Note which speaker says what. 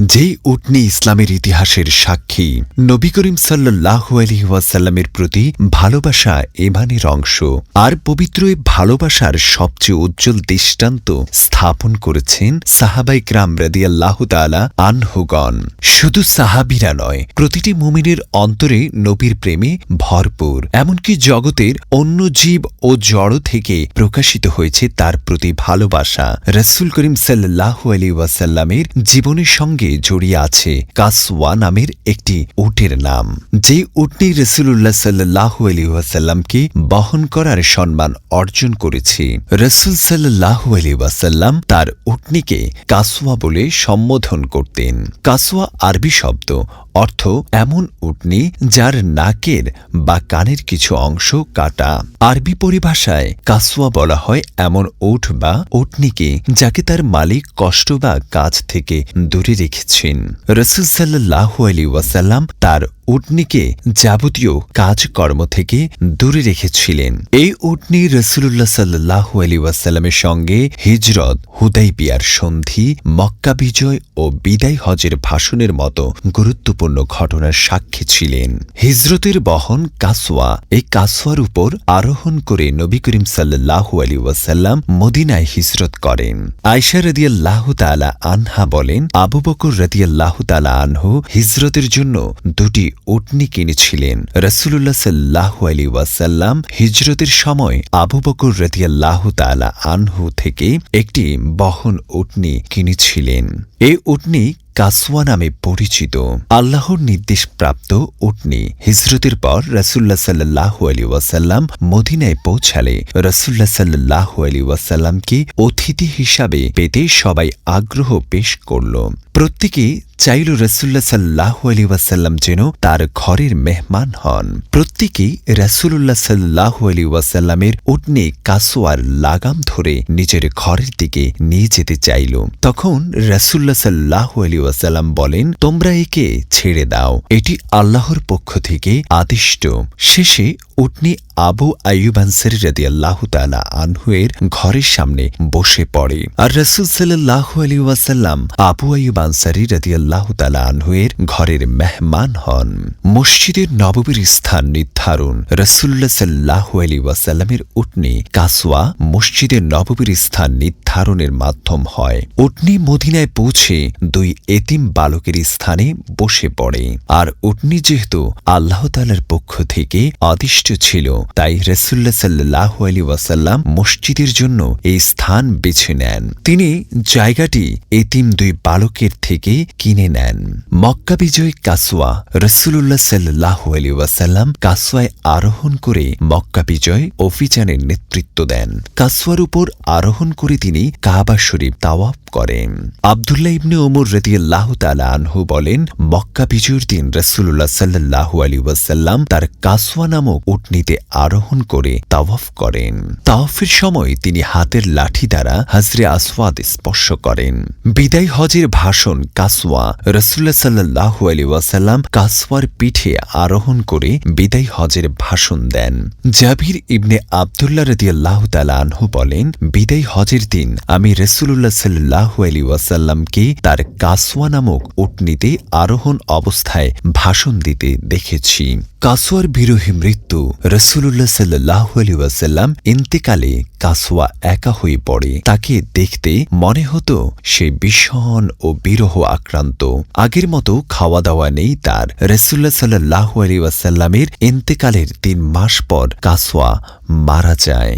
Speaker 1: যেই উটনি ইসলামের ইতিহাসের সাক্ষী, নবী করিম সাল্লাহ আলী ওয়াসাল্লামের প্রতি ভালোবাসা এমানের অংশ, আর পবিত্র এই ভালোবাসার সবচেয়ে উজ্জ্বল দৃষ্টান্ত স্থাপন করেছেন সাহাবাই ক্রাম রাদিয়াল্লাহ তালা আনহুগণ। শুধু সাহাবিরা নয়, প্রতিটি মুমিনের অন্তরে নবীর প্রেমে ভরপুর, এমনকি জগতের অন্য জীব ও জড় থেকে প্রকাশিত হয়েছে তার প্রতি ভালোবাসা। রসুল করিম সাল্লাহ আলী ওয়াসাল্লামের জীবনের সঙ্গে জড়িয়ে আছে কাসওয়া নামের একটি উটের নাম। যে উটনি রসুল্লাহ সাল্লাহ আলিউসাল্লামকে বহন করার সম্মান অর্জন করেছে। রসুল সাল্লাহ আলিউসাল্লাম তার উটনিকে কাসওয়া বলে সম্বোধন করতেন। কাসওয়া আরবি শব্দ অর্থ এমন উটনি যার নাকের বা কানের কিছু অংশ কাটা। আরবি পরিভাষায় কাসুয়া বলা হয় এমন উঠ বা উটনিকে যাকে তার মালিক কষ্ট বা কাজ থেকে দূরে রেখেছেন। রসুল সাল্লাহ আলী ওয়াসাল্লাম তার উটনিকে যাবতীয় কাজকর্ম থেকে দূরে রেখেছিলেন। এই উটনি রসুল্লাহ সাল্লাহ আলী ওয়াসাল্লামের সঙ্গে হিজরত হুদাই বিয়ার সন্ধি, মক্কা বিজয় ও বিদায় হজের ভাষণের মতো গুরুত্বপূর্ণ ঘটনার সাক্ষী ছিলেন। হিজরতের বহন কাসওয়া, এই কাসওয়ার উপর আরোহণ করে নবী করিম সাল্লাহু আলী ওয়াসাল্লাম মদিনায় হিজরত করেন। আয়সা রদিয়াল্লাহ তালা আনহা বলেন, আবু বকর রদিয়াল্লাহ তালা আনহু হিজরতের জন্য দুটি উটনি কিনেছিলেন। রসুল্লাহ সাল্লাহ আলী ওয়াসাল্লাম হিজরতের সময় আবু বকর রতিয়াল্লাহ তালা আনহু থেকে একটি বহন উটনি কিনেছিলেন। এ উটনি কাসওয়া নামে পরিচিত আল্লাহর নির্দেশ প্রাপ্ত উটনি হিজরতের পর রসুল্লাহ সাল্লাহ আলী ওয়াসাল্লাম মদিনায় পৌঁছালে রসুল্লাহ সাল্লাহ আলী ওয়াসাল্লামকে অতিথি হিসাবে পেতে সবাই আগ্রহ পেশ করল। প্রত্যেকে চাইল রসুল্লাহ সাল্লাহ আলী ওয়াসাল্লাম যেন তার ঘরের মেহমান হন। প্রত্যেকেই রসুল্লাহ সাল্লাহ আলী ওয়াসাল্লামের উটনি কাসোয়ার লাগাম ধরে নিজের ঘরের দিকে নিয়ে যেতে চাইল। তখন রসুল্লাহ সাল্লাহ আলী ওয়াসাল্লাম বলেন তোমরা একে ছেড়ে দাও। এটি আল্লাহর পক্ষ থেকে আদিষ্ট। শেষে উটনি আবু আয়ুব আনসারি আল্লাহ তালা আনহুয়ের ঘরের সামনে বসে পড়ে। আর রসুল সাল্লাহ আলী ওয়াসাল্লাম আবু আয়ুব আনসারি রাদি আল্লাহ তালা আনহুয়ের ঘরের মেহমান হন। মসজিদের নববীর স্থান নির্ধারণ রসুল্লাহ সাল্লাহ আলী ওয়াসাল্লামের উটনি কাসওয়া মসজিদের নববীর স্থান নির্ধারণের মাধ্যম হয়। উটনি মদিনায় পৌঁছে দুই এতিম বালকের স্থানে বসে পড়ে। আর উটনি যেহেতু আল্লাহ তালার পক্ষ থেকে অদিষ্ট ছিল, তাই রসুল্লা সাল্লাহ আলী ওয়াসাল্লাম মসজিদের জন্য এই স্থান বেছে নেন। তিনি জায়গাটি এতিম দুই বালকের থেকে কিনে নেন। মক্কা বিজয় কাসোয়া রসুল্লাহ সাল্লাহ আলী ওয়াসাল্লাম কাসোয়ায় আরোহণ করে মক্কা বিজয় অভিযানের নেতৃত্ব দেন। কাসোয়ার উপর আরোহণ করে তিনি কাবা শরীফ তাওয়াফ করেন। আবদুল্লাহ ইবনে ওমর রদিয়াল্লাহ তালা আনহু বলেন, মক্কা বিজয়ের দিন রসুল্লাহ সাল্লাহ আলী ওয়াসাল্লাম তার কাসোয়া নামক উটনিতে আরোহণ করে তাওয়াফ করেন। তাওয়াফের সময় তিনি হাতের লাঠি দ্বারা হাজরে আসওয়াদ স্পর্শ করেন। বিদায় হজের ভাষণ কাসওয়া রসুল্লাহ সাল্লাহ আলী ওয়াসাল্লাম কাসওয়ার পিঠে আরোহণ করে বিদায় হজের ভাষণ দেন। জাবির ইবনে আবদুল্লাহ রদিয়াল্লাহ তালা আনহু বলেন, বিদায় হজের দিন আমি রসুল্লাহ সাল্লাহ আলী ওয়াসাল্লামকে তার কাসওয়া নামক উটনিতে আরোহণ অবস্থায় ভাষণ দিতে দেখেছি। কাসোয়ার বিরোহী মৃত্যু রসুল্লাহ সাল্লাহ আলী ইন্তেকালে কাসোয়া একা হয়ে পড়ে। তাকে দেখতে মনে হতো সে ভীষণ ও বিরহ আক্রান্ত। আগের মতো খাওয়া দাওয়া নেই তার। রসুল্লাহ সাল্লাহ আলী ইন্তেকালের তিন মাস পর কাসোয়া মারা যায়।